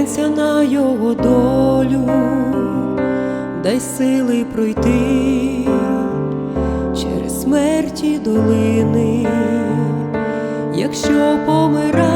Поглянься на його долю, дай сили пройти через смерті долини, якщо помирає.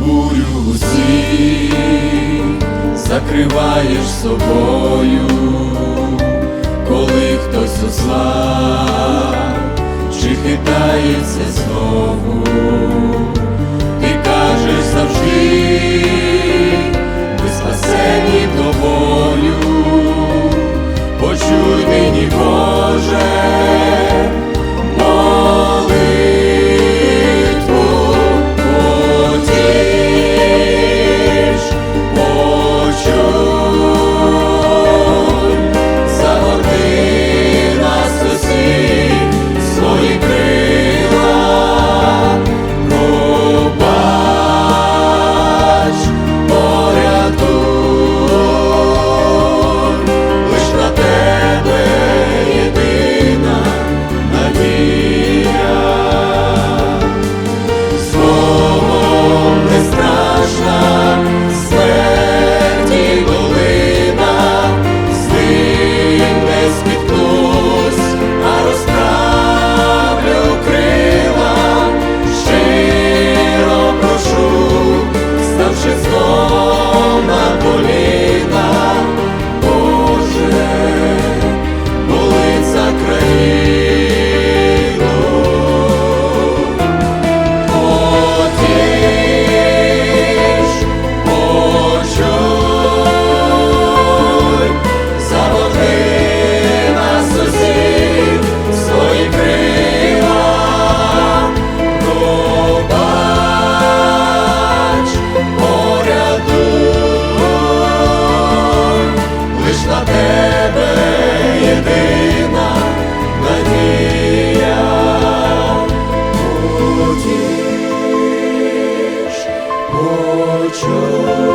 бурю усі закриваєш собою, коли хтось ослаб хитається знову, ти кажеш завжди. тебе єдина надія утіш очоль.